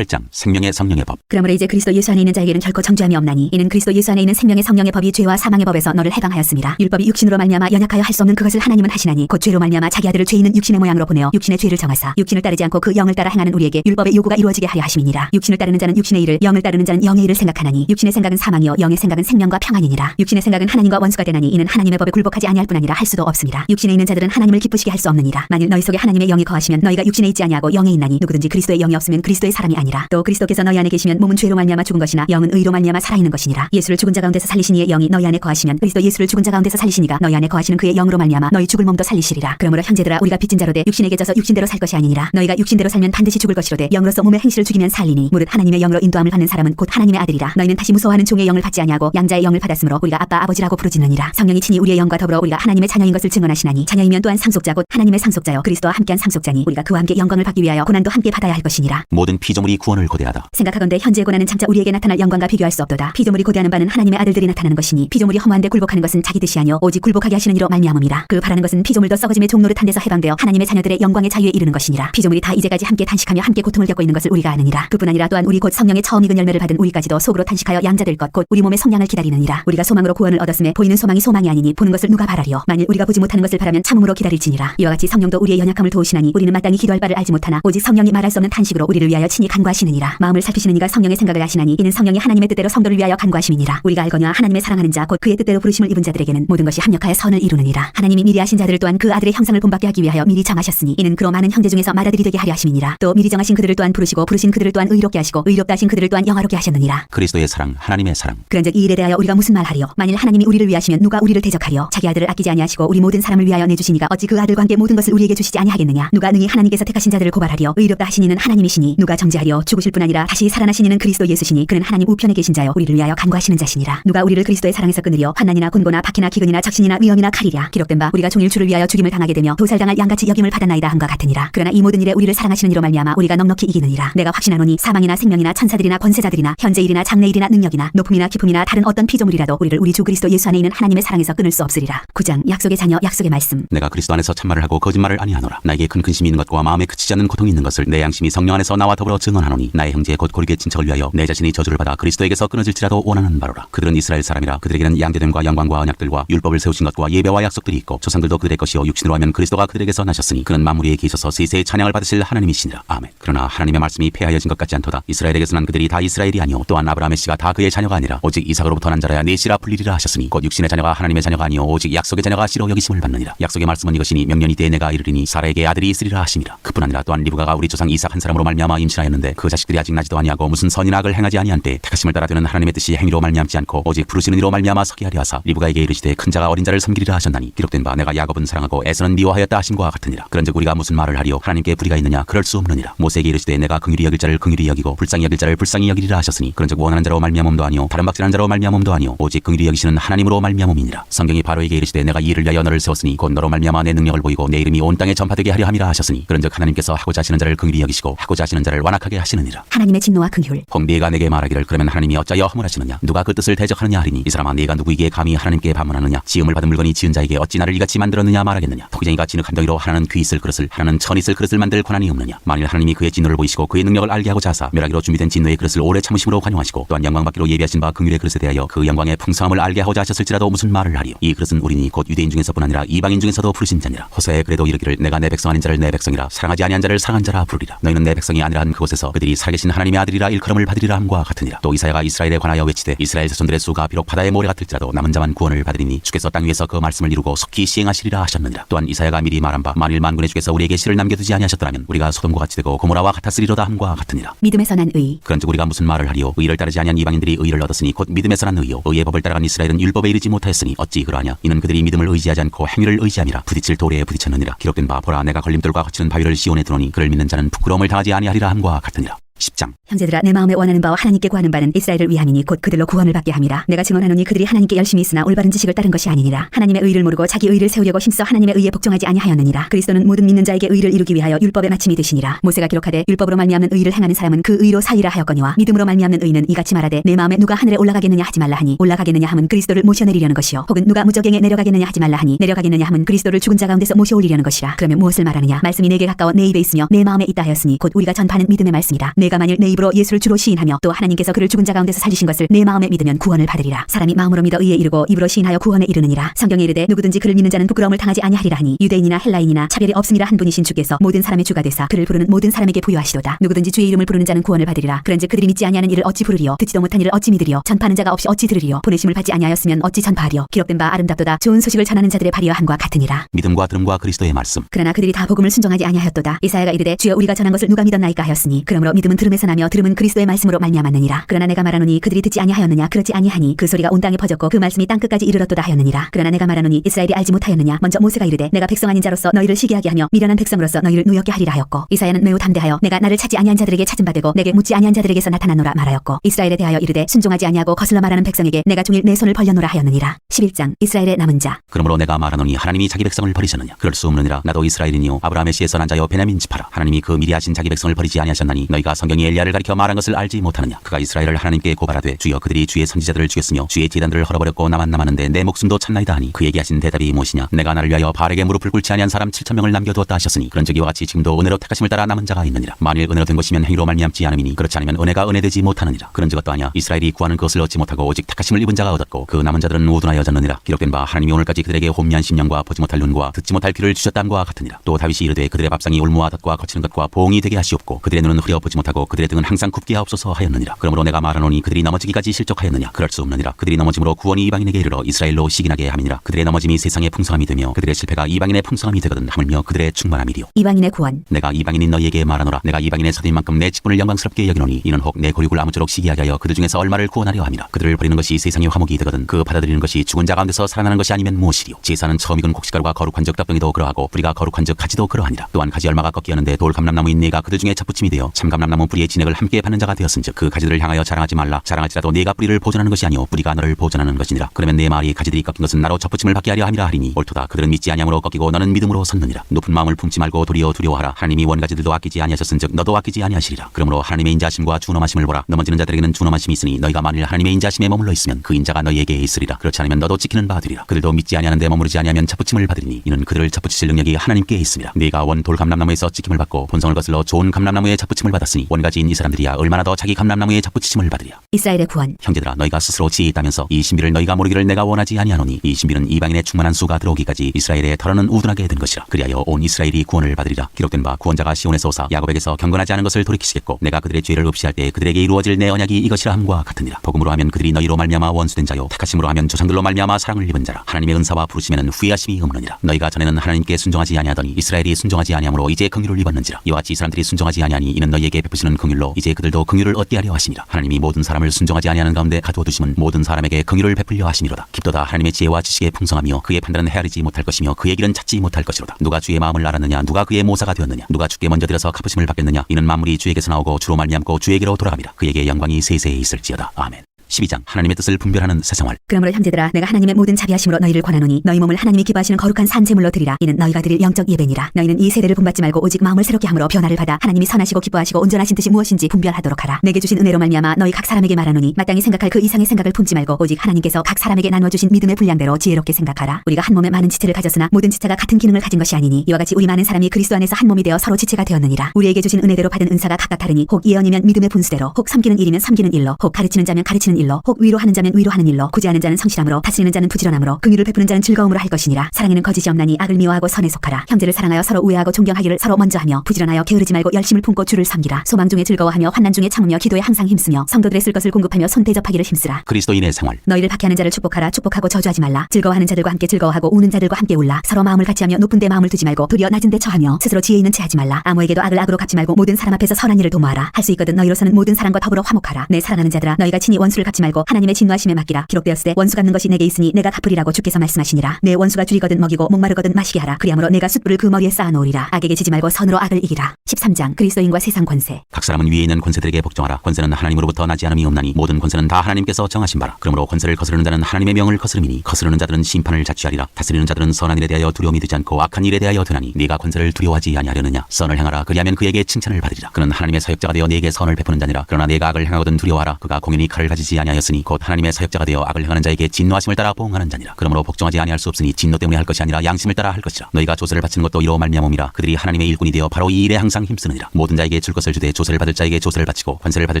8장 생명의 성령의 법 그러므로 이제 그리스도 예수 안에 있는 자에게는 결코 정죄함이 없나니 이는 그리스도 예수 안에 있는 생명의 성령의 법이 죄와 사망의 법에서 너를 해방하였습니다. 율법이 육신으로 말미암아 연약하여 할 수 없는 그것을 하나님은 하시나니 곧 죄로 말미암아 자기 아들을 죄 있는 육신의 모양으로 보내어 육신의 죄를 정하사 육신을 따르지 않고 그 영을 따라 행하는 우리에게 율법의 요구가 이루어지게 하려 하심이니라. 육신을 따르는 자는 육신의 일을 영을 따르는 자는 영의 일을 생각하나니 육신의 생각은 사망이요 영의 생각은 생명과 평안이니라. 육신의 생각은 하나님과 원수가 되나니 이는 하나님의 법에 굴복하지 아니할 뿐 아니라 할 수도 없습니다. 육신에 있는 자들은 하나님을 기쁘시게 할 수 없느니라. 만일 너희 속에 하나님의 영이 거하시면 너희가 육신에 있지 아니하고 영에 있나니 누구든지 그리스도의 영이 없으면 그리스도의 사람이 아니 라 또 그리스도께서 너희 안에 계시면 몸은 죄로 말미암아 죽은 것이나 영은 의로 말미암아 살아 있는 것이니라. 예수를 죽은 자 가운데서 살리신 이의 영이 너희 안에 거하시면 그리스도 예수를 죽은 자 가운데서 살리시니가 너희 안에 거하시는 그의 영으로 말미암아 너희 죽을 몸도 살리시리라. 그러므로 형제들아 우리가 빚진 자로 돼 육신에게 져서 육신대로 살 것이 아니니라. 너희가 육신대로 살면 반드시 죽을 것이로되 영으로서 몸의 행실을 죽이면 살리니 무릇 하나님의 영으로 인도함을 받는 사람은 곧 하나님의 아들이라. 너희는 다시 무서워하는 종의 영을 받지 아니하고 양자의 영을 받았으므로 우리가 아빠 아버지라고 부르짖느니라. 성령이 친히 우리의 영과 더불어 우리가 하나님의 자녀인 것을 증언하시나니 자녀이면 또한 상속자 곧 하나님의 상속자여 그리스도와 함께한 상속자니 우리가 그와 함께 영광을 받기 위하여 고난도 함께 받아야 할 것이니라. 모든 피조물이 구원을 고대하다 생각하건대 현재의 고난은 장차 우리에게 나타날 영광과 비교할 수 없도다. 피조물이 고대하는 바는 하나님의 아들들이 나타나는 것이니 피조물이 허무한데 굴복하는 것은 자기 뜻이 아니요 오직 굴복하게 하시는 이로 말미암음이라. 그 바라는 것은 피조물도 썩어짐의 종로를 탄 데서 해방되어 하나님의 자녀들의 영광의 자유에 이르는 것이니라. 피조물이 다 이제까지 함께 탄식하며 함께 고통을 겪고 있는 것을 우리가 아느니라. 그뿐 아니라 또한 우리 곧 성령의 처음 익은 열매를 받은 우리까지도 속으로 탄식하여 양자될 것 곧 우리 몸의 성량을 기다리느니라. 우리가 소망으로 구원을 얻었음에 보이는 소망이 소망이 아니니 보는 것을 누가 바라리요. 만일 우리가 보지 못하는 것을 바라면 참음으로 기다릴지니라. 이와 같이 성령도 우리의 연약함을 도우시나니 우리는 마땅히 기도할 바를 알지 못하나 오직 성령이 말할 수 없는 탄식으로 우리를 위하여 친히 간 구하시느니라. 마음을 살피시는 이가 성령의 생각을 아시나니 이는 성령이 하나님의 뜻대로 성도를 위하여 간구하심이니라. 우리가 알거냐 하나님의 사랑하는 자 곧 그의 뜻대로 부르심을 입은 자들에게는 모든 것이 합력하여 선을 이루느니라. 하나님이 미리 하신 자들을 또한 그 아들의 형상을 본받게 하기 위하여 미리 정하셨으니 이는 그로 많은 형제 중에서 맏아들이 되게 하려 하심이니라. 또 미리 정하신 그들을 또한 부르시고 부르신 그들을 또한 의롭게 하시고 의롭다 하신 그들을 또한 영화롭게 하셨느니라. 그리스도의 사랑 하나님의 사랑 그런즉 이 일에 대하여 우리가 무슨 말하리요? 만일 하나님이 우리를 위하시면 누가 우리를 대적하리요? 자기 아들을 아끼지 아니하시고 우리 모든 사람을 위하여 내주시니가 어찌 그 아들과 함께 모든 것을 우리에게 주시지 아니하겠느냐? 누가 능히 하나님께서 택하신 자들을 고발하리요? 의롭다 하시니는 하나님이시니 누가 정죄하리요? 죽으실 뿐 아니라 다시 살아나시니는 그리스도 예수시니 그는 하나님 우편에 계신 자요 우리를 위하여 간구하시는 자시니라. 누가 우리를 그리스도의 사랑에서 끊으려 환난이나 곤고나 박해나 기근이나 적신이나 위험이나 칼이랴 기록된 바 우리가 종일 주를 위하여 죽임을 당하게 되며 도살당할 양같이 여김을 받았나이다 함과 같으니라. 그러나 이 모든 일에 우리를 사랑하시는 이로 말미암아 우리가 넉넉히 이기느니라. 내가 확신하노니 사망이나 생명이나 천사들이나 권세자들이나 현재 일이나 장래 일이나 능력이나 높음이나 기품이나 다른 어떤 피조물이라도 우리를 우리 주 그리스도 예수 안에 있는 하나님의 사랑에서 끊을 수 없으리라. 9장 약속의 자녀 약속의 말씀 내가 그리스도 안에서 참말을 하고 거짓말을 아니하노라 나에게 큰 근심이 있는 것과 마음에 그치지 않는 고통이 있는 것을 내 양심이 성령 안에서 나와 더불어 증언 하노니 나의 형제 곧 고리게 친척을 위하여 내 자신이 저주를 받아 그리스도에게서 끊어질지라도 원하는 바로라. 그들은 이스라엘 사람이라 그들에게는 양대됨과 영광과 언약들과 율법을 세우신 것과 예배와 약속들이 있고 조상들도 그들의 것이요 육신으로 하면 그리스도가 그들에게서 나셨으니 그는 만물에 계셔서 세세의 찬양을 받으실 하나님이시니라. 아멘. 그러나 하나님의 말씀이 폐하여진 것 같지 않도다. 이스라엘에게서 난 그들이 다 이스라엘이 아니요 또한 아브라함의 씨가 다 그의 자녀가 아니라 오직 이삭으로부터 난 자라야 네 씨라 불리리라 하셨으니 곧 육신의 자녀가 하나님의 자녀가 아니요 오직 약속의 자녀가 씨로 여기심을 받느니라. 약속의 말씀은 이것이니 명년이 때에 내가 이르리니 사라에게 아들이 있으리라 하심이라. 그뿐 아니라 또한 리브가가 우리 조상 이삭 한 사람으로 말미암아 임신하였는데 그 자식들이 아직 나지도 아니하고 무슨 선인 악을 행하지 아니한 때 택하심을 따라 되는 하나님의 뜻이 행위로 말미암지 않고 오직 부르시는 이로 말미암아 서게 하려 하사 리브가에게 이르시되 큰 자가 어린 자를 섬기리라 하셨나니 기록된 바 내가 야곱은 사랑하고 에서는 미워하였다 하심과 같으니라. 그런즉 우리가 무슨 말을 하리요 하나님께 불의가 있느냐? 그럴 수 없느니라. 모세에게 이르시되 내가 긍휼히 여길 자를 긍휼히 여기고 불쌍히 여길 자를 불쌍히 여기리라 하셨으니 그런즉 원하는 자로 말미암음도 아니요 다른 박질한 자로 말미암음도 아니요 오직 긍휼히 여기시는 하나님으로 말미암음이니라. 성경이 바로에게 이르시되 내가 이 일을 위하여 너를 세웠으니 곧 너로 말미암아 내 능력을 보이고 내 이름이 온 땅에 전파되게 하려 함이라 하셨으니 그런즉 하나님께서 하고자 하시는 자를 긍휼히 여기시고 하고자 하시는 자를 완악하게 하시느니라. 하나님의 진노와 긍휼. 홍비가 내게 말하기를 그러면 하나님이 어찌하여 허물하시느냐? 누가 그 뜻을 대적하느냐 하리니? 이 사람아 네가 누구에게 감히 하나님께 반문하느냐? 지음을 받은 물건이 지은 자에게 어찌 나를 이같이 만들었느냐 말하겠느냐? 토기쟁이가 진흙한 덩이로 하나는 귀 있을 그릇을 하나는 천 있을 그릇을 만들 권한이 없느냐? 만일 하나님이 그의 진노를 보이시고 그의 능력을 알게 하고자 하사 멸하기로 준비된 진노의 그릇을 오래 참으심으로 관용하시고 또한 영광 받기로 예비하신 바 긍휼의 그릇에 대하여 그 영광의 풍성함을 알게 하고자 하셨을지라도 무슨 말을 하리요? 이 그릇은 우리니 곧 유대인 중에서뿐 아니라 이방인 중에서도 부르신 자니라. 호세에 그래도 이르기를 내가 내 백성 아닌 자를 내 백성이라 사랑하지 아니한 자를 사랑한 자라 부르리라. 너희는 내 백성이 아니라 한 그곳에서 그들이 살계신 하나님의 아들이라 일컬음을 받으리라 함과 같으니라. 또 이사야가 이스라엘에 관하여 외치되 이스라엘 자손들의 수가 비록 바다의 모래 같을지라도 남은 자만 구원을 받으리니 주께서 땅 위에서 그 말씀을 이루고 속히 시행하시리라 하셨느니라. 또한 이사야가 미리 말한 바 만일 만군의 주께서 우리에게 실을 남겨두지 아니하셨더라면 우리가 소돔과 같이 되고 고모라와 같았으리로다 함과 같으니라. 믿음에서 난 의. 그런즉 우리가 무슨 말을 하리요? 의를 따르지 아니한 이방인들이 의를 얻었으니 곧 믿음에서 난 의요. 의의 법을 따라간 이스라엘은 율법에 이르지 못하였으니 어찌 그러하냐? 이는 그들이 믿음을 의지하지 않고 행위를 의지함이라. 부딪힐 돌에 부딪혔느니라. 기록된 바 보라 내가 걸림돌과 거치는 바위를 시온에 두노니 그를 믿는 자는 부끄러움을 당하지 아니하리라 함과 같으 니라 10장. 형제들아 내 마음에 원하는 바와 하나님께 구하는 바는 이스라엘을 위함이니 곧 그들로 구원을 받게 함이라. 내가 증언하노니 그들이 하나님께 열심히 있으나 올바른 지식을 따른 것이 아니니라. 하나님의 의를 모르고 자기 의를 세우려고 힘써 하나님의 의에 복종하지 아니하였느니라. 그리스도는 모든 믿는 자에게 의를 이루기 위하여 율법의 마침이 되시니라. 모세가 기록하되 율법으로 말미암는 의를 행하는 사람은 그 의로 사이라 하였거니와 믿음으로 말미암는 의는 이같이 말하되 내 마음에 누가 하늘에 올라가겠느냐 하지 말라 하니 올라가겠느냐 함은 그리스도를 모셔 내리려는 것이요. 혹은 누가 무적행에 내려가겠느냐 하지 말라 하니 내려가겠느냐 함은 그리스도를 죽은 자 가운데서 모셔 올리려는 것이라. 그러면 무엇을 말하느냐? 말씀이 내게 가까워 내 입에 있으며 내 마음에 있다 하였으니 곧 우리가 전파하는 믿음의 말씀이라 내가 만일 내 입으로 예수를 주로 시인하며 또 하나님께서 그를 죽은 자 가운데서 살리신 것을 내 마음에 믿으면 구원을 받으리라. 사람이 마음으로 믿어 의에 이르고 입으로 시인하여 구원에 이르느니라. 성경에 이르되 누구든지 그를 믿는 자는 부끄러움을 당하지 아니하리라 하니 유대인이나 헬라인이나 차별이 없음이라 한 분이신 주께서 모든 사람의 주가 되사 그를 부르는 모든 사람에게 부여하시도다. 누구든지 주의 이름을 부르는 자는 구원을 받으리라. 그런즉 그들이 믿지 아니하는 일을 어찌 부르리요? 듣지도 못한 일을 어찌 믿으리요? 전파하는 자가 없이 어찌 들으리요? 보내심을 받지 아니하였으면 어찌 전파하리요? 기록된 바 아름답도다. 좋은 소식을 전하는 자들의 발이여 함과 같으니라. 믿음과 들음과 그리스도의 말씀. 그러나 그들이 다 복음을 순종하지 아니하였도다. 이사야가 이르되 주여 우리가 전한 것을 누가 믿었나이까 하였으니 그러므로 믿음은 들음에서 나며 들음은 그리스도의 말씀으로 말미암았느니라. 그러나 내가 말하노니 그들이 듣지 아니하였느냐? 그렇지 아니하니 그 소리가 온 땅에 퍼졌고 그 말씀이 땅 끝까지 이르렀도다 하였느니라. 그러나 내가 말하노니 이스라엘이 알지 못하였느냐? 먼저 모세가 이르되 내가 백성 아닌 자로서 너희를 시기하게 하며 미련한 백성으로서 너희를 누였게 하리라 하였고 이사야는 매우 담대하여 내가 나를 찾지 아니한 자들에게 찾은 바 되고 내게 묻지 아니한 자들에게서 나타나노라 말하였고 이스라엘에 대하여 이르되 순종하지 아니하고 거슬러 말하는 백성에게 내가 종일 내 손을 벌려노라 하였느니라. 11장 이스라엘의 남은 자. 그러므로 내가 말하노니 하나님이 자기 백성을 버리셨느냐? 그럴 수 없느니라. 나도 이스라엘이니요. 아브라함의 씨에서 난 자여 베냐민 지파라. 하나님이 그 미리 하신 자기 백성을 버리지 아니하셨나니 너희가 성 경이 엘리야를 가리켜 말한 것을 알지 못하느냐? 그가 이스라엘을 하나님께 고발하되 주여 그들이 주의 선지자들을 죽였으며 주의 제단들을 헐어버렸고 나만 남았는데 내 목숨도 참나이다 하니 그에게 하신 대답이 무엇이냐? 내가 나를 위하여 바알에게 무릎을 꿇지 아니한 사람 7천 명을 남겨두었다 하셨으니 그런즉 이와 같이 지금도 은혜로 택하심을 따라 남은 자가 있느니라. 만일 은혜로 된 것이면 행위로 말미암지 않음이니 그렇지 않으면 은혜가 은혜되지 못하느니라. 그런즉 것도 아니야. 이스라엘이 구하는 것을 얻지 못하고 오직 택하심을 입은 자가 얻었고 그 남은 자들은 우둔하여 졌느니라. 기록된 바 하나님이 오늘까지 그들에게 혼미한 심령과 보지 못할 눈과 듣지 못할 귀를 주셨다함과 같으니라. 또 다윗이 이르되 그들의 밥상이 울무와 덫과 거치는 것과 보응이 되게 하시옵고 그들의 눈은 흐려 보지 못하고 그들의 등은 항상 굽게 하옵소서 하였느니라. 그러므로 내가 말하노니 그들이 넘어지기까지 실족하였느냐? 그럴 수 없느니라. 그들이 넘어짐으로 구원이 이방인에게 이르러 이스라엘로 시기나게 함이니라. 그들의 넘어짐이 세상의 풍성함이 되며 그들의 실패가 이방인의 풍성함이 되거든 하물며 그들의 충만함이리요. 이방인의 구원. 내가 이방인인 너희에게 말하노라. 내가 이방인의 서인 만큼 내 직분을 영광스럽게 여기노니 이는 혹 내 고육을 아무쪼록 시기하게 하여 그들 중에서 얼마를 구원하려 함이라. 그들을 버리는 것이 세상의 화목이 되거든 그 받아들이는 것이 죽은 자 가운데서 살아나는 것이 아니면 무엇이리요? 제사는 처음 익은 곡식가루가 거룩한 적 떡덩이도 그러하고 뿌리가 거룩한 적 가지도 그러하니라. 또한 가지 얼마가 꺾기 하는데 돌 감람나무인 네가 그들 중에 첫붙임이 되어 참 감람나무 뿌리의 진액을 함께 받는 자가 되었은즉 그 가지들을 향하여 자랑하지 말라. 자랑하지라도 네가 뿌리를 보존하는 것이 아니오. 뿌리가 너를 보존하는 것이니라. 그러면 내 말이 가지들이 꺾인 것은 나로 첫붙임을 받게 하려 함이라 하리니 옳도다. 그들은 믿지 아니함으로 꺾이고 너는 믿음으로 섰느니라. 높은 마음을 품지 말고 도리어 두려워하라. 하나님이 원가지들도 아끼지 아니하셨은즉 너도 아끼지 아니하시리라. 그러므로 하나님의 인자심과 주넘하심을 보라. 넘어지는 자들에게는 주넘하심이 있으니 너희가 만일 하나님의 인자심에 머물러 있으면 그 인자가 너희에게 있으리라. 그렇지 않으면 너도 지키는 바 되리라. 그들도 믿지 아니하는데 머무르지 아니하면 첫붙임을 받으리니 이는 그들을 첫붙이실 능력이 하나님께 있습니다. 네가 원돌 감람나무에서 찍힘을 받고 본성을 거슬러 좋은 감람나무에 첫붙임을 받았으니 원가지인 이 사람들이야. 얼마나 더 자기 감람나무에 첫붙이심을 받으리라 이스라엘의 구원 형제들아 너희가 스스로 지혜 있다면서 이 신비를 너희가 모르기를 내가 원하지 아니하노니 이 신비는 이방인의 충만한 수가 들어오기까지 이스라엘의 털어는 우둔하게 된 것이라. 그리하여 온 이스라엘이 구원을 받으리라. 기록된 바 구원자가 시온에서 오사 야곱에게서 경건하지 않은 것을 돌이키시겠고 내가 그들의 죄를 없이할 때 그들에게 이루어질 내 언약이 이것이라 함과 같으니라. 복음으로 하면 그들이 너희로 말미암아 원수된 자요. 택하심으로 하면 조상들로 말미암아 사랑을 입은 자라. 하나님의 은사와 부르심에는 후회하심이 없느니라. 너희가 전에는 하나님께 순종하지 아니하더니 이스라엘이 순종하지 아니하므로 이제 긍휼을 입었는지라. 이와 같이 이 사람들이 순종하지 아니하니 이는 너희에게 베푸 시는 긍휼로 이제 그들도 긍휼을 얻게 하려 하심이라. 하나님이 모든 사람을 순종하지 아니하는 가운데 가두어 두심은 모든 사람에게 긍휼을 베풀려 하심이로다. 깊도다. 하나님의 지혜와 지식의 풍성하며 그의 판단은 헤아리지 못할 것이며 그의 길은 찾지 못할 것이로다. 누가 주의 마음을 알았느냐? 누가 그의 모사가 되었느냐? 누가 주께 먼저 들어서 갚으심을 받겠느냐? 이는 만물이 주에게서 나오고 주로 말미암고 주에게로 돌아갑니다. 그에게 영광이 세세에 있을지어다. 아멘 12장 하나님의 뜻을 분별하는 새 생활. 그러므로 형제들아 내가 하나님의 모든 자비하심으로 너희를 권하노니 너희 몸을 하나님이 기뻐하시는 거룩한 산 제물로 드리라. 이는 너희가 드릴 영적 예배니라. 너희는 이 세대를 본받지 말고 오직 마음을 새롭게 함으로 변화를 받아 하나님이 선하시고 기뻐하시고 온전하신 뜻이 무엇인지 분별하도록 하라. 내게 주신 은혜로 말미암아 너희 각 사람에게 말하노니 마땅히 생각할 그 이상의 생각을 품지 말고 오직 하나님께서 각 사람에게 나누어 주신 믿음의 분량대로 지혜롭게 생각하라. 우리가 한 몸에 많은 지체를 가졌으나 모든 지체가 같은 기능을 가진 것이 아니니 이와 같이 우리 많은 사람이 그리스도 안에서 한 몸이 되어 서로 지체가 되었느니라. 우리에게 주신 은혜대로 받은 은사가 각각 다르니 혹 예언이면 믿음의 분수대로 혹 섬기는 일이면 섬기는 일로 혹 가르치는 자면 가르치는 일로 혹 위로하는 자면 위로하는 일로 구제하는 자는 성실함으로 다스리는 자는 부지런함으로 긍휼을 베푸는 자는 즐거움으로 할 것이니라. 사랑에는 거짓이 없나니 악을 미워하고 선에 속하라. 형제를 사랑하여 서로 우애하고 존경하기를 서로 먼저 하며 부지런하여 게으르지 말고 열심을 품고 주를 섬기라. 소망 중에 즐거워하며 환난 중에 참으며 기도에 항상 힘쓰며 성도들의 쓸 것을 공급하며 손 대접하기를 힘쓰라. 그리스도인의 생활. 너희를 박해하는 자를 축복하라. 축복하고 저주하지 말라. 즐거워하는 자들과 함께 즐거워하고 우는 자들과 함께 울라. 서로 마음을 같이하며 높은 데 마음을 두지 말고 도리어 낮은 데 처하며 스스로 지혜 있는 채 하지 말라. 아무에게도 악을 악으로 갚지 말고 모든 사람 앞에서 선한 일을 도모하라. 할 수 있거든 너희로서는 모든 사람과 더불어 화목하라. 내 사랑하는 자들아 너희가 친히 원수를 갚지 말고 하나님의 진노하심에 맡기라 기록되었으되 원수 갚는 것이 내게 있으니 내가 갚으리라고 주께서 말씀하시니라 내 원수가 줄이거든 먹이고 목마르거든 마시게 하라 그리함으로 내가 숯불을 그 머리에 쌓아놓으리라 악에게 지지 말고 선으로 악을 이기라 13장 그리스도인과 세상 권세 각 사람은 위에 있는 권세들에게 복종하라. 권세는 하나님으로부터 나지 않음이 없나니 모든 권세는 다 하나님께서 정하신 바라. 그러므로 권세를 거스르는 자는 하나님의 명을 거스름이니 거스르는 자들은 심판을 자취하리라. 다스리는 자들은 선한 일에 대하여 두려움이 되지 않고 악한 일에 대하여 되나니 네가 권세를 두려워하지 아니하려느냐. 선을 행하라. 그리하면 그에게 칭찬을 받으리라. 그는 하나님의 사역자가 되어 네게 선을 베푸는 자니라. 그러나 네가 악을 행하거든 두려워하라. 그가 공연히 칼을 가지지 아니하였으니 곧 하나님의 사역자가 되어 악을 행하는 자에게 진노하심을 따라 보응하는 자니라. 그러므로 복종하지 아니할 수 없으니 진노 때문에 할 것이 아니라 양심을 따라 할 것이라. 너희가 조세를 바치는 것도 이로 말미암음이라. 그들이 하나님의 일꾼이 되어 바로 이 일에 항상 힘쓰느니라. 모든 자에게 줄 것을 주되 조세를 받을 자에게 조세를 바치고 관세를 받을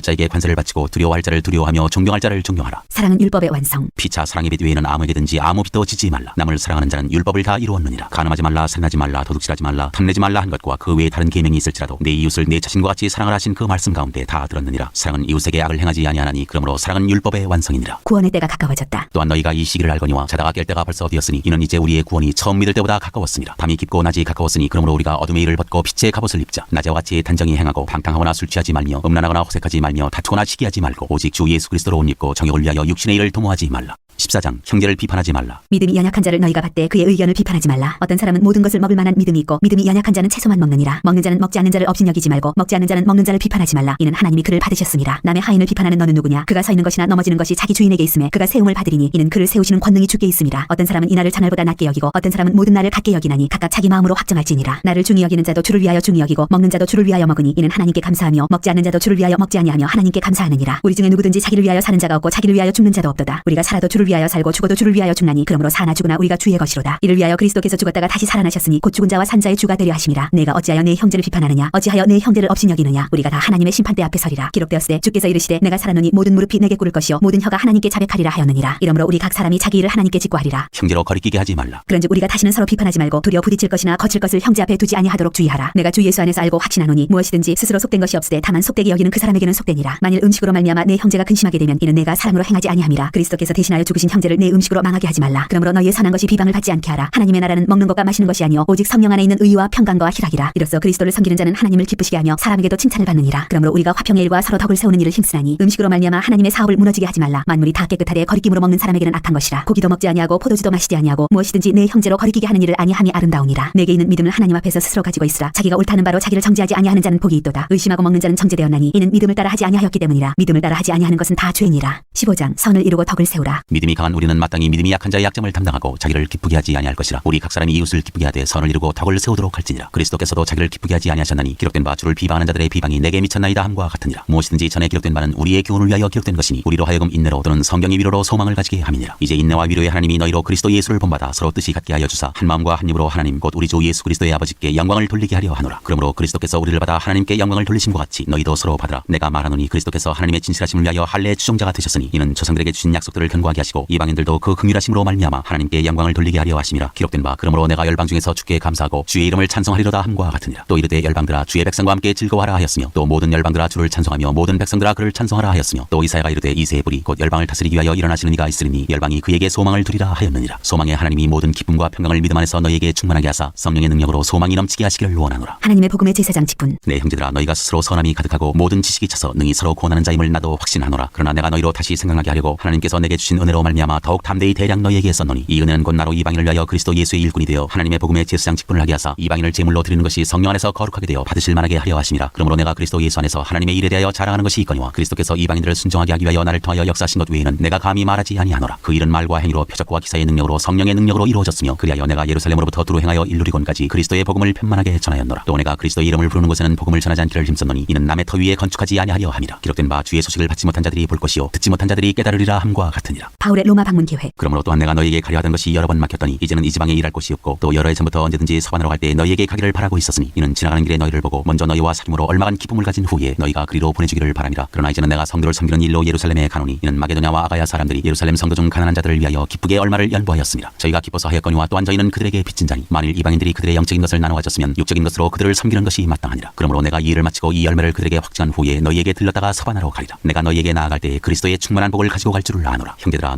자에게 관세를 바치고 두려워할 자를 두려워하며 존경할 자를 존경하라. 사랑은 율법의 완성. 피차 사랑의 빛 외에는 아무에게든지 아무 빛도 지지 말라. 남을 사랑하는 자는 율법을 다 이루었느니라. 가늠하지 말라 살인하지 말라 도둑질하지 말라 탐내지 말라 한 것과 그 외에 다른 계명이 있을지라도 내 이웃을 내 자신과 같이 사랑을 하신 그 말씀 가운데 다 들었느니라. 사랑은 이웃에게 악을 행하지 아니하나니 그러므로 사랑은 율법의 완성이니라. 구원의 때가 가까워졌다. 또한 너희가 이 시기를 알거니와 자다가 깰 때가 벌써 되었으니 이는 이제 우리의 구원이 처음 믿을 때보다 가까웠습니다 밤이 깊고 낮이 가까웠으니 그러므로 우리가 어둠의 일을 벗고 빛의 갑옷을 입자. 낮에와 같이 단정히 행하고 방탕하거나 술 취하지 말며 음란하거나 호색하지 말며 다투거나 시기하지 말고 오직 주 예수 그리스도로 옷 입고 정욕을 위하여 육신의 일을 도모하지 말라 14장 형제를 비판하지 말라 믿음이 연약한 자를 너희가 받되 그의 의견을 비판하지 말라. 어떤 사람은 모든 것을 먹을 만한 믿음이 있고 믿음이 연약한 자는 채소만 먹느니라. 먹는 자는 먹지 않는 자를 업신여기지 말고 먹지 않는 자는 먹는 자를 비판하지 말라. 이는 하나님이 그를 받으셨습니다. 남의 하인을 비판하는 너는 누구냐? 그가 서 있는 것이나 넘어지는 것이 자기 주인에게 있음에 그가 세움을 받으리니 이는 그를 세우시는 권능이 주께 있습니다. 어떤 사람은 이 날을 장날보다 낮게 여기고 어떤 사람은 모든 날을 같게 여기나니 각각 자기 마음으로 확정할지니라. 나를 중히 여기는 자도 주를 위하여 중히 여기고 먹는 자도 주를 위하여 먹으니 이는 하나님께 감사하며 먹지 않는 자도 주를 위하여 먹지 아니하며 하나님께 감사하느니라. 우리 중에 누구든지 자기를 위하여 사는 자가 없고 자기를 위하여 죽는 자도 없도다. 우리가 살아도 주를 위하여 살고 죽어도 주를 위하여 죽나니 그러므로 사나 죽으나 우리가 주의 것이로다. 이를 위하여 그리스도께서 죽었다가 다시 살아나셨으니 곧 죽은 자와 산 자의 주가 되려 하심이라. 내가 어찌하여 내 형제를 비판하느냐? 어찌하여 내 형제를 업신여기느냐? 우리가 다 하나님의 심판대 앞에 서리라. 기록되었으되 주께서 이르시되 내가 살아노니 모든 무릎이 내게 꿇을 것이요 모든 혀가 하나님께 자백하리라 하였느니라. 이러므로 우리 각 사람이 자기 일을 하나님께 직고하리라. 형제로 거리끼게 하지 말라 그런즉 우리가 다시는 서로 비판하지 말고 두려워 부딪힐 것이나 거칠 것을 형제 앞에 두지 아니하도록 주의하라. 내가 주 예수 안에서 알고 확신하노니 무엇이든지 스스로 속된 것이 없으되 다만 속되게 여기는 그 사람에게는 속되니라. 만일 음식으로 말미암아 내 형제가 근심하게 되면 이는 내가 사랑으로 행하지 아니함이라. 그리스도께서 대신하여 죽으 신 형제를 내 음식으로 망하게 하지 말라. 그러므로 너희의 선한 것이 비방을 받지 않게 하라. 하나님의 나라는 먹는 것과 마시는 것이 아니요 오직 성령 안에 있는 의와 평강과 희락이라. 이로써 그리스도를 섬기는 자는 하나님을 기쁘시게 하며 사람에게도 칭찬을 받느니라. 그러므로 우리가 화평의 일과 서로 덕을 세우는 일을 힘쓰나니 음식으로 말미암아 하나님의 사업을 무너지게 하지 말라. 만물이 다 깨끗하되 거리낌으로 먹는 사람에게는 악한 것이라. 고기도 먹지 아니하고 포도주도 마시지 아니하고 무엇이든지 내 형제로 거리끼게 하는 일을 아니함이 아름다우니라. 내게 있는 믿음을 하나님 앞에서 스스로 가지고 있으라. 자기가 옳다는 바로 자기를 정죄하지 아니하는 자는 복이 있도다. 의심하고 먹는 자는 정죄되었나니 이는 믿음을 따라 하지 아니하였기 때문이라. 믿음을 따라 하지 아니하는 것은 다 죄니라. 15장 선을 이루고 덕을 세우라. 믿음이 강한 우리는 마땅히 믿음이 약한 자의 약점을 담당하고 자기를 기쁘게 하지 아니할 것이라. 우리 각 사람이 이웃을 기쁘게 하되 선을 이루고 덕을 세우도록 할지니라. 그리스도께서도 자기를 기쁘게 하지 아니하셨나니 기록된 바 주를 비방하는 자들의 비방이 내게 미쳤나이다 함과 같으니라. 무엇이든지 전에 기록된 바는 우리의 교훈을 위하여 기록된 것이니 우리로 하여금 인내로 또는 성경의 위로로 소망을 가지게 함이니라. 이제 인내와 위로의 하나님이 너희로 그리스도 예수를 본받아 서로 뜻이 같게 하여 주사 한 마음과 한 입으로 하나님 곧 우리 주 예수 그리스도의 아버지께 영광을 돌리게 하려 하노라. 그러므로 그리스도께서 우리를 받아 하나님께 영광을 돌리심과 같이 너희도 서로 받으라. 내가 말하노니 그리스도께서 하나님의 진실하심을 위하여 할례의 추종자가 되셨으니 이는 조상들에게 주신 약속들을 견고하게 하시 고 이방인들도 그 긍휼하심으로 말미암아 하나님께 영광을 돌리게 하려 하심이라 기록된 바 그러므로 내가 열방 중에서 주께 감사하고 주의 이름을 찬송하리로다 함과 같으니라. 또 이르되 열방들아 주의 백성과 함께 즐거워하라 하였으며 또 모든 열방들아 주를 찬송하며 모든 백성들아 그를 찬송하라 하였으며 또 이사야가 이르되 이세의 불이 곧 열방을 다스리기 위하여 일어나시는 이가 있으리니 열방이 그에게 소망을 두리라 하였느니라. 소망의 하나님이 모든 기쁨과 평강을 믿음 안에서 너희에게 충만하게 하사 성령의 능력으로 소망이 넘치게 하시기를 원하노라. 하나님의 복음의 제사장 직분. 내 형제들아 너희가 스스로 선함이 가득하고 모든 지식이 차서 능히 서로 구원하는 자임을 나도 확신하노라. 그러나 내가 너희로 다시 생각나게 하려고 하나님께서 내게 주신 은혜로 말미암아 더욱 담대히 대량 너희에게 썼노니 이 은혜는 곧 나로 이방인을 위하여 그리스도 예수의 일꾼이 되어 하나님의 복음의 제사장 직분을 하게 하사 이방인을 제물로 드리는 것이 성령 안에서 거룩하게 되어 받으실 만하게 하려 하심이라. 그러므로 내가 그리스도 예수 안에서 하나님의 일에 대하여 자랑하는 것이 있거니와 그리스도께서 이방인들을 순종하게 하기 위하여 나를 통하여 역사하신 것 외에는 내가 감히 말하지 아니하노라. 그 일은 말과 행위로 표적과 기사의 능력으로 성령의 능력으로 이루어졌으며 그리하여 내가 예루살렘으로부터 두루 행하여 일루리곤까지 그리스도의 복음을 편만하게 전하였노라. 또 내가 그리스도의 이름을 부르는 곳에는 복음을 전하지 않기를 힘썼노니 이는 남의 터 위에 건축하지 아니하려 함이라. 기록된 바 주의 소식을 받지 못한 자들이 볼 것이요 듣지 못한 자들이 깨달으리라 함과 같으니라 바울의 로마 방문 계획. 그러므로 또한 내가 너희에게 가려 하던 것이 여러 번 막혔더니 이제는 이 지방에 일할 곳이 없고 또 여러 해 전부터 언제든지 서반으로 갈 때 너희에게 가기를 바라고 있었으니 이는 지나가는 길에 너희를 보고 먼저 너희와 사귐으로 얼마간 기쁨을 가진 후에 너희가 그리로 보내주기를 바람이라 그러나 이제는 내가 성도를 섬기는 일로 예루살렘에 가노니 이는 마게도냐와 아가야 사람들이 예루살렘 성도 중 가난한 자들을 위하여 기쁘게 얼마를 연보하였습니다. 저희가 기뻐서 하였거니와 또한 저희는 그들에게 빚진 자니 만일 이방인들이 그들의 영적인 것을 나눠 가졌으면 육적인 것으로 그들을 섬기는 것이 마땅하니라. 그러므로 내가 이 일을 마치고 이 열매를 그들에게 확증한 후에 너희에게 들렀다가 서반하러 가리라. 내가 너희에게 나아갈 때 그리스도의 충만한 복을 가지고 갈 줄을 아노라. 형제들아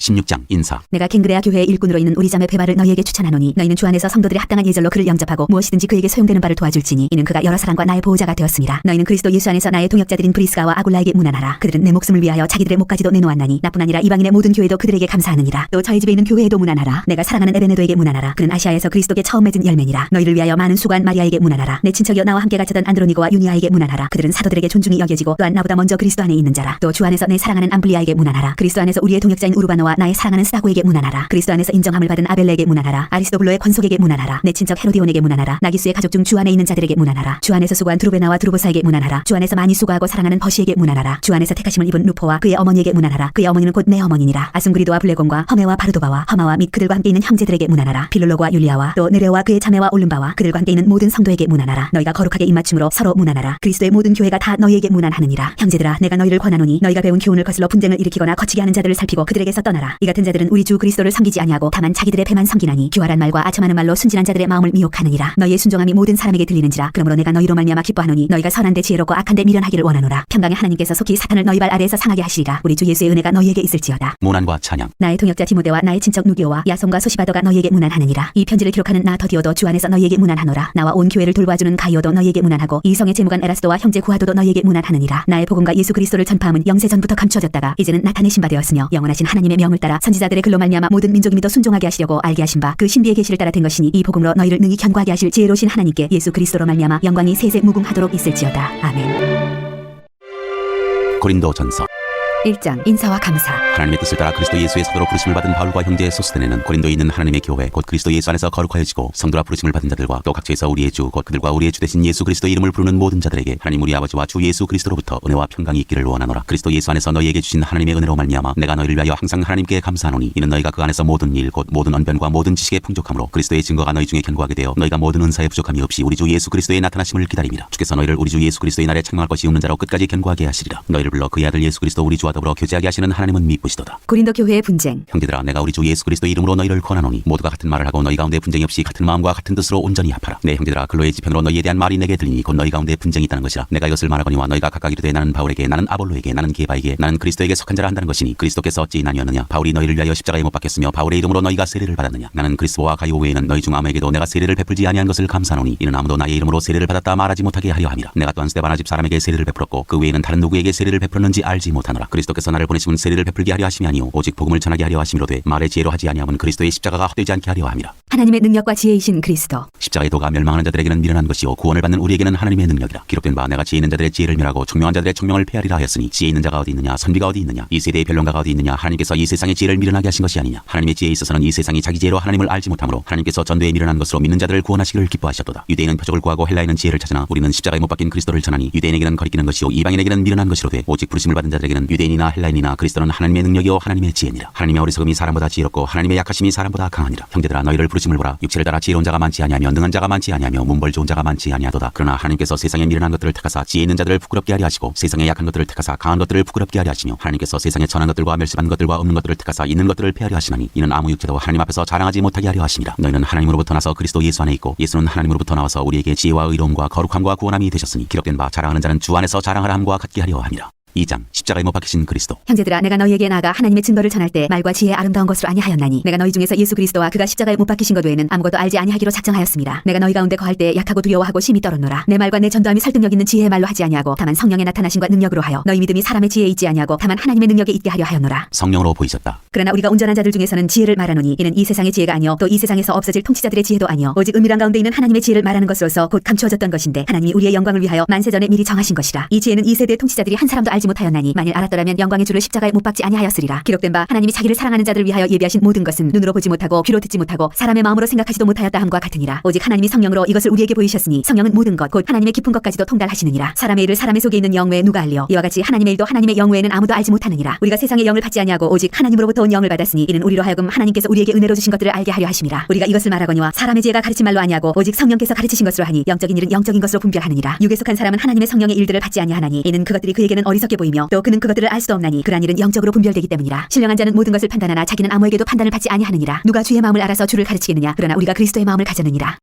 16장 인사 내가 갱그레아 교회의 일꾼으로 있는 우리 자매 베바를 너희에게 추천하노니 너희는 주 안에서 성도들의 합당한 예절로 그를 영접하고 무엇이든지 그에게 소용되는 바를 도와줄지니 이는 그가 여러 사람과 나의 보호자가 되었습니다. 너희는 그리스도 예수 안에서 나의 동역자들인 브리스가와 아굴라에게 문안하라. 그들은 내 목숨을 위하여 자기들의 목까지도 내놓았나니 나뿐 아니라 이방인의 모든 교회도 그들에게 감사하느니라. 또 저희 집에 있는 교회에도 문안하라. 내가 사랑하는 에베네도에게 문안하라. 그는 아시아에서 그리스도께 처음 맺은 열매니라. 너희를 위하여 많은 수고한 마리아에게 문안하라. 내 친척이여 나와 함께 갇혔던 안드로니고와 유니아에게 문안하라. 그들은 사도들에게 존중이 여겨지고 또한 나보다 먼저 그리스도 안에 있는 자라. 또 주 안에서 내 사랑하는 암블리아에게 문안하라. 그리스도 안에서 우리의 동역자인 우르바노와 나의 사랑하는 스다고에게 문안하라. 그리스도 안에서 인정함을 받은 아벨레에게 문안하라. 아리스도블로의 권속에게 문안하라. 내 친척 헤로디온에게 문안하라. 나기수의 가족 중 주 안에 있는 자들에게 문안하라. 주 안에서 수고한 드루베나와 드루보사에게 문안하라. 주 안에서 많이 수고하고 사랑하는 버시에게 문안하라. 주 안에서 택하심을 입은 루포와 그의 어머니에게 문안하라. 그의 어머니는 곧 내 어머니니라. 아승그리도와 블레곤과 허메와 바르도바와 허마와 및 그들과 함께 있는 형제들에게 문안하라. 빌롤로와 율리아와 또 느레와 그의 자매와 올름바와 그들과 함께 있는 모든 성도에게 문안하라. 너희가 거룩하게 입맞춤으로 서로 문안하라. 그리스도의 모든 교회가 다 너희에게 문안하느니라. 형제들아 내가 너희를 권하노니 너희가 배운 교훈을 거슬러 분쟁을 일으키거나 거치게 하는 자들을 살피고 그들에게서 떠나 라. 이 같은 자들은 우리 주 그리스도를 섬기지 아니하고 다만 자기들의 배만 섬기나니 교활한 말과 아첨하는 말로 순진한 자들의 마음을 미혹하느니라. 너희의 순종함이 모든 사람에게 들리는지라. 그러므로 내가 너희로 말미암아 기뻐하노니 너희가 선한데 지혜롭고 악한데 미련하기를 원하노라. 평강의 하나님께서 속히 사탄을 너희 발 아래에서 상하게 하시리라. 우리 주 예수의 은혜가 너희에게 있을지어다. 모난과 찬양 나의 동역자 디모데와 나의 친척 누기오와 야손과 소시바더가 너희에게 문안하느니라. 이 편지를 기록하는 나 더디오도 주 안에서 너희에게 문안하노라. 나와 온 교회를 돌봐주는 가이오도 너희에게 문안하고 이성의 재무관 에라스도와 형제 구하도도 너희에게 문안하느니라. 나의 복음과 예수 그리스도를 전파함은 영세 전부터 감추어졌다가 이제는 나타내신 바 되었으며 영원하신 하나님의 명을 따라 선지자들의 글로 말미암아 모든 민족이 믿어 순종하게 하시려고 알게 하신 바 그 신비의 계시를 따라 된 것이니 이 복음으로 너희를 능히 견고하게 하실 지혜로우신 하나님께 예수 그리스도로 말미암아 영광이 세세 무궁하도록 있을지어다. 아멘. 고린도 전서 1장 인사와 감사. 하나님의 뜻을 따라 그리스도 예수의 사도로 부르심을 받은 바울과 형제 소스데네는 고린도에 있는 하나님의 교회 곧 그리스도 예수 안에서 거룩하여지고 성도라 부르심을 받은 자들과 또 각처에서 우리의 주 곧 그들과 우리의 주 되신 예수 그리스도 이름을 부르는 모든 자들에게 하나님 우리 아버지와 주 예수 그리스도로부터 은혜와 평강이 있기를 원하노라. 그리스도 예수 안에서 너희에게 주신 하나님의 은혜로 말미암아 내가 너희를 위하여 항상 하나님께 감사하노니 이는 너희가 그 안에서 모든 일 곧 모든 언변과 모든 지식의 풍족함으로 그리스도의 증거가 너희 중에 견고하게 되어 너희가 모든 은사에 부족함이 없이 우리 주 예수 그리스도의 나타나심을 기다림이라. 주께서 너희를 우리 주 예수 그리스도의 날에 책망할 것이 없는 자로 끝까지 견고하게 하시리라. 너희를 불러 그의 아들 예수 그리스도 우리 주와 더불어 교제하게 하시는 하나님은 미쁘시도다. 고린도 교회의 분쟁. 형제들아 내가 우리 주 예수 그리스도 이름으로 너희를 권하노니 모두가 같은 말을 하고 너희 가운데 분쟁이 없이 같은 마음과 같은 뜻으로 온전히 합하라. 내 형제들아 근로의 지편으로 너희에 대한 말이 내게 들리니 곧 너희 가운데 분쟁이 있다는 것이라. 내가 이것을 말하거니와 너희가 각각 이르되 나는 바울에게 나는 아볼로에게 나는 게바에게 나는 그리스도에게 속한 자라 한다는 것이니 그리스도께서 어찌 나뉘었느냐? 바울이 너희를 위하여 십자가에 못 박혔으며 바울의 이름으로 너희가 세례를 받았느냐? 나는 그리스도와 가이오 외에는 너희 중 아무에게도 내가 세례를 베풀지 아니한 것을 감사하노니 이는 아무도 나의 이름으로 세례를 받았다 말하지 못하게 하려 함이라. 내가 또한 스테바나 집 사람에게 세례를 베풀었고 그 외에는 다른 누구에게 세례를 베풀었는지 알지 못하노라 그리스도께서 나를 보내심은 세례를 베풀게 하려 하심이 아니요 오직 복음을 전하게 하려 하심이로되 말의 지혜로 하지 아니함은 그리스도의 십자가가 헛되지 않게 하려 함이라. 하나님의 능력과 지혜이신 그리스도. 십자가의 도가 멸망하는 자들에게는 미련한 것이요 구원을 받는 우리에게는 하나님의 능력이라. 기록된 바 내가 지혜 있는 자들의 지혜를 멸하고 총명한 자들의 총명을 폐하리라 하였으니 지혜 있는 자가 어디 있느냐 선비가 어디 있느냐 이 세대의 변론가가 어디 있느냐 하나님께서 이 세상의 지혜를 미련하게 하신 것이 아니냐. 하나님의 지혜에 있어서는 이 세상이 자기 지혜로 하나님을 알지 못하므로 하나님께서 전도에 미련한 것으로 믿는 자들을 구원하시기를 기뻐하셨도다. 유대인은 표적을 구하고 헬라인은 지혜를 찾으나 우리는 십자가에 못 박힌 그리스도를 전하니 유대인에게는 거리끼는 것이요 이방인에게는 미련한 것이로되 오직 부르심을 받은 자들에게는 유대인 이나 헬라인이나 그리스도는 하나님의 능력이요 하나님의 지혜니라. 하나님의 어리석음이 사람보다 지혜롭고 하나님의 약하심이 사람보다 강하니라. 형제들아 너희를 부르심을 보라. 육체를 따라 지혜로운 자가 많지 아니하며 능한 자가 많지 아니하며 문벌 좋은 자가 많지 아니하도다. 그러나 하나님께서 세상에 미련한 것들을 택하사 지혜 있는 자들을 부끄럽게 하려 하시고 세상에 약한 것들을 택하사 강한 것들을 부끄럽게 하려 하시며 하나님께서 세상에 천한 것들과 멸시한 것들과 없는 것들을 택하사 있는 것들을 폐하려 하시나니 이는 아무 육체도 하나님 앞에서 자랑하지 못하게 하려 하심이라 너희는 하나님으로부터 나서 그리스도 예수 안에 있고 예수는 하나님으로부터 나와서 우리에게 지혜와 의로움과 거룩함과 구원함이 되셨으니 기록된 바 자랑하는 자는 주 안에서 자랑하라 함과 같게 하려 함이라 2장 십자가에 못 박히신 그리스도. 형제들아 내가 너희에게 나아가 하나님의 증거를 전할 때 말과 지혜 아름다운 것으로 아니하였나니 내가 너희 중에서 예수 그리스도와 그가 십자가에 못 박히신 것 외에는 아무것도 알지 아니하기로 작정하였습니다. 내가 너희 가운데 거할 때 약하고 두려워하고 심히 떨었노라. 내 말과 내 전도함이 설득력 있는 지혜의 말로 하지 아니하고 다만 성령의 나타나심과 능력으로 하여 너희 믿음이 사람의 지혜에 있지 아니하고 다만 하나님의 능력에 있게 하려 하였노라. 성령으로 보이셨다. 그러나 우리가 온전한 자들 중에서는 지혜를 말하노니 이는 이 세상의 지혜가 아니요 또 이 세상에서 없어질 통치자들의 지혜도 아니요 오직 은밀한 가운데 있는 하나님의 지혜를 말하는 것으로서 곧 감추어졌던 것인데 하나님이 우리의 영광을 위하여 만세 전에 미리 정하신 것이라. 이 지혜는 이 세대의 통치자들이 한 사람도 알지 못하였나니 만일 알았더라면 영광의 주를 십자가에 못 박지 아니하였으리라. 기록된 바 하나님이 자기를 사랑하는 자들을 위하여 예비하신 모든 것은 눈으로 보지 못하고 귀로 듣지 못하고 사람의 마음으로 생각하지도 못하였다 함과 같으니라. 오직 하나님이 성령으로 이것을 우리에게 보이셨으니 성령은 모든 것 곧 하나님의 깊은 것까지도 통달하시느니라. 사람의 일을 사람의 속에 있는 영 외에 누가 알려 이와 같이 하나님의 일도 하나님의 영 외에는 아무도 알지 못하느니라. 우리가 세상의 영을 받지 아니하고 오직 하나님으로부터 온 영을 받았으니 이는 우리로 하여금 하나님께서 우리에게 은혜로 주신 것들을 알게 하려 하심이라. 우리가 이것을 말하거니와 사람의 지혜가 가르친 말로 아니하고 오직 성령께서 가르치신 것으로 하니 영적인 일은 영적인 것으로 분별하느니라. 육에 속한 사람은 하나님의 성령의 일들을 받지 아니하나니 이는 그것들이 그에게는 어리석 게 보이며 또 그는 그것들을 알 수도 없나니 그러한 일은 영적으로 분별되기 때문이라. 신령한 자는 모든 것을 판단하나 자기는 아무에게도 판단을 받지 아니하느니라. 누가 주의 마음을 알아서 주를 가르치겠느냐? 그러나 우리가 그리스도의 마음을 가졌느니라